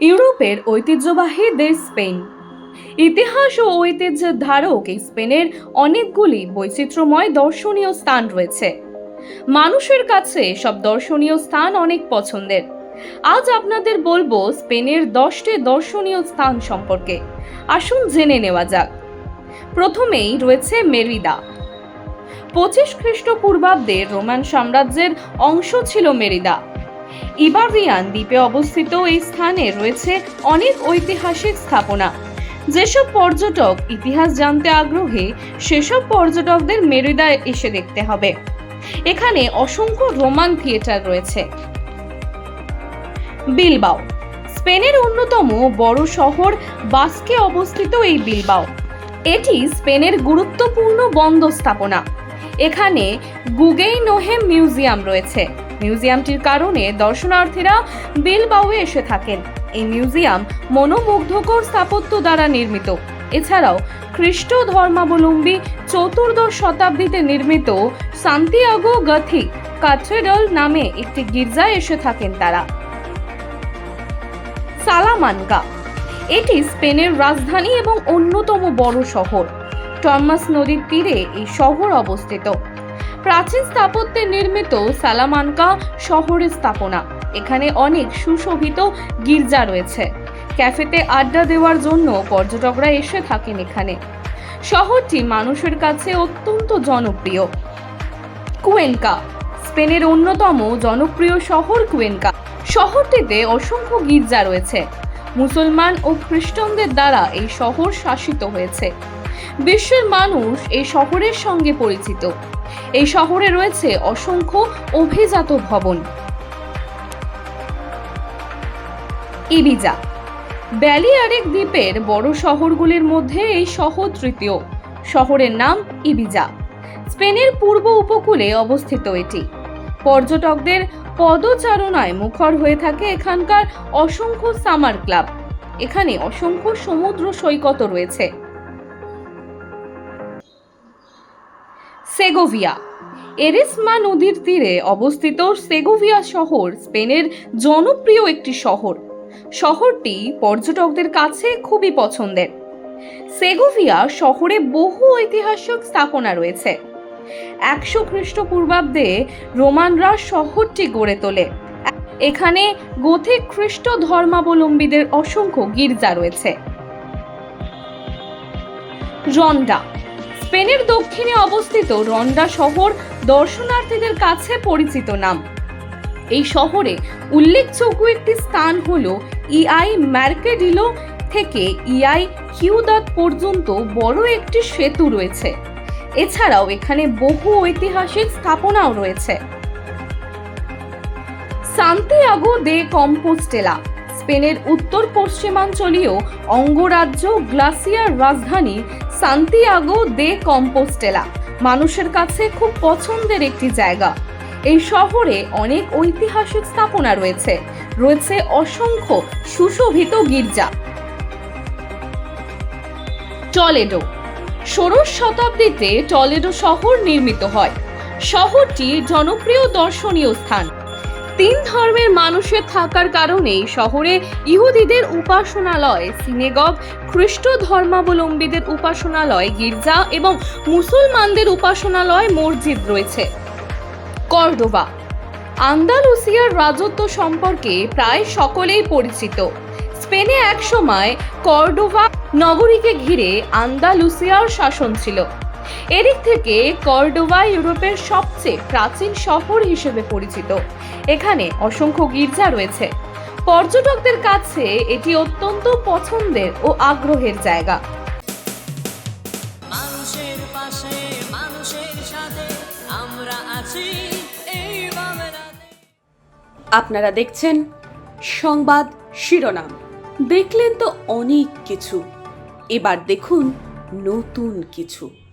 ইউরোপের ঐতিহ্যবাহী দেশ স্পেন। ইতিহাস ও ঐতিহ্যের ধারক এই স্পেনের অনেকগুলি বৈচিত্র্যময় দর্শনীয় স্থান রয়েছে। মানুষের কাছে সব দর্শনীয় স্থান অনেক পছন্দের। আজ আপনাদের বলব স্পেনের দশটি দর্শনীয় স্থান সম্পর্কে। আসুন জেনে নেওয়া যাক। প্রথমেই রয়েছে মেরিদা। পঁচিশ খ্রিস্টপূর্বাব্দে রোমান সাম্রাজ্যের অংশ ছিল মেরিদা। ইবারিয়ান দ্বীপে অবস্থিত এই স্থানে রয়েছে অনেক ঐতিহাসিক স্থাপনা। যেসব পর্যটক ইতিহাস জানতে আগ্রহী, সেসব পর্যটকদের মেরিদায় এসে দেখতে হবে। এখানে অসংখ্য রোমান থিয়েটার রয়েছে। বিলবাও, স্পেনের অন্যতম বড় শহর বাস্কে অবস্থিত এই বিলবাও। এটি স্পেনের গুরুত্বপূর্ণ বন্দর স্থাপনা। এখানে গুগেই নোহেম মিউজিয়াম রয়েছে। মিউজিয়ামটির কারণে দর্শনার্থীরা বিলবাওয়ে এসে থাকেন। এই মিউজিয়াম মনোমুগ্ধকর স্থাপত্য দ্বারা নির্মিত। এছাড়াও খ্রিস্ট ধর্মাবলম্বী চতুর্দশ শতাব্দীতে নির্মিত সান্তিয়াগো গথিক ক্যাথেড্রাল নামে একটি গির্জায় এসে থাকেন তারা। সালামানকা, এটি স্পেনের রাজধানী এবং অন্যতম বড় শহর। টর্মাস নদীর তীরে এই শহর অবস্থিত। প্রাচীন স্থাপত্যে নির্মিত সালামানকা শহরের স্থাপনা। এখানে অনেক সুশোভিত গির্জা রয়েছে। ক্যাফেতে আড্ডা দেওয়ার জন্য পর্যটকরা এসে থাকেন এখানে। শহরটি মানুষের কাছে অত্যন্ত জনপ্রিয়। কুয়েনকা, স্পেনের অন্যতম জনপ্রিয় শহর কুয়েনকা। শহরটিতে অসংখ্য গির্জা রয়েছে। মুসলমান ও খ্রিস্টানদের দ্বারা এই শহর শাসিত হয়েছে। বিশ্বের মানুষ এই শহরের সঙ্গে পরিচিত। এই শহরে রয়েছে অসংখ্য অভিজাত ভবন। ইবিজা, ব্যালিয়ারেক দ্বীপের বড় শহরগুলির মধ্যে এই শহর তৃতীয়। শহরের নাম ইবিজা। স্পেনের পূর্ব উপকূলে অবস্থিত এটি। পর্যটকদের পদচারণায় মুখর হয়ে থাকে এখানকার অসংখ্য সামার ক্লাব। এখানে অসংখ্য সমুদ্র সৈকত রয়েছে। সেগোভিয়া। এরিসমা নদীর তীরে অবস্থিত সেগোভিয়া শহর স্পেনের জনপ্রিয় একটি শহর। শহরটি পর্যটকদের কাছে খুবই পছন্দের। সেগোভিয়া শহরে বহু ঐতিহাসিক স্থাপনা রয়েছে। একশো খ্রিস্টপূর্বাব্দে রোমানরা শহরটি গড়ে তোলে। এখানে গোথিক খ্রিস্ট ধর্মাবলম্বীদের অসংখ্য গির্জা রয়েছে। রন্ডা স্পেনের দক্ষিণে অবস্থিত রন্ডা শহর দর্শনার্থীদের কাছে পরিচিত নাম। এই শহরে উল্লেখযোগ্য একটি স্থান হল ইআই ম্যার্কেডিলো থেকে ইআই কিউদাত পর্যন্ত বড় একটি সেতু রয়েছে। এছাড়াও এখানে বহু ঐতিহাসিক স্থাপনাও রয়েছে। সান্তিয়াগো দে কম্পোস্টেলা, স্পেনের উত্তর পশ্চিমাঞ্চলীয় অঙ্গরাজ্য গ্লাসিয়ার রাজধানী সান্তিয়াগো দে কম্পোস্টেলা, মানুষের কাছে খুব পছন্দের একটি জায়গা। এই শহরে অনেক ঐতিহাসিক স্থাপনা রয়েছে রয়েছে অসংখ্য সুশোভিত গির্জা। টলেডো, ষোড়শ শতাব্দীতে টলেডো শহর নির্মিত হয়। শহরটি জনপ্রিয় দর্শনীয় স্থান। তিন ধর্মের মানুষের থাকার কারণে শহরে ইহুদিদের উপাসনালয় সিনেগগ খ্রিস্ট ধর্মাবলম্বীদের উপাসনালয়, গির্জা এবং মুসলমানদের উপাসনালয়, মসজিদ রয়েছে। কর্ডোবা আন্দালুসিয়ার রাজত্ব সম্পর্কে প্রায় সকলেই পরিচিত। স্পেনে একসময় কর্ডোভা নগরীকে ঘিরে আন্দালুসিয়ার শাসন ছিল। এদিক থেকে কর্ডোভা ইউরোপের সবচেয়ে প্রাচীন শহর হিসেবে পরিচিত। এখানে অসংখ্য গির্জা রয়েছে। পর্যটকদের কাছে এটি অত্যন্ত পছন্দের ও আগ্রহের জায়গা। মানুষের পাশে মানুষের সাথে আমরা আছি এই আপনারা দেখছেন সংবাদ শিরোনাম। দেখলেন তো অনেক কিছু। এবার দেখুন নতুন কিছু।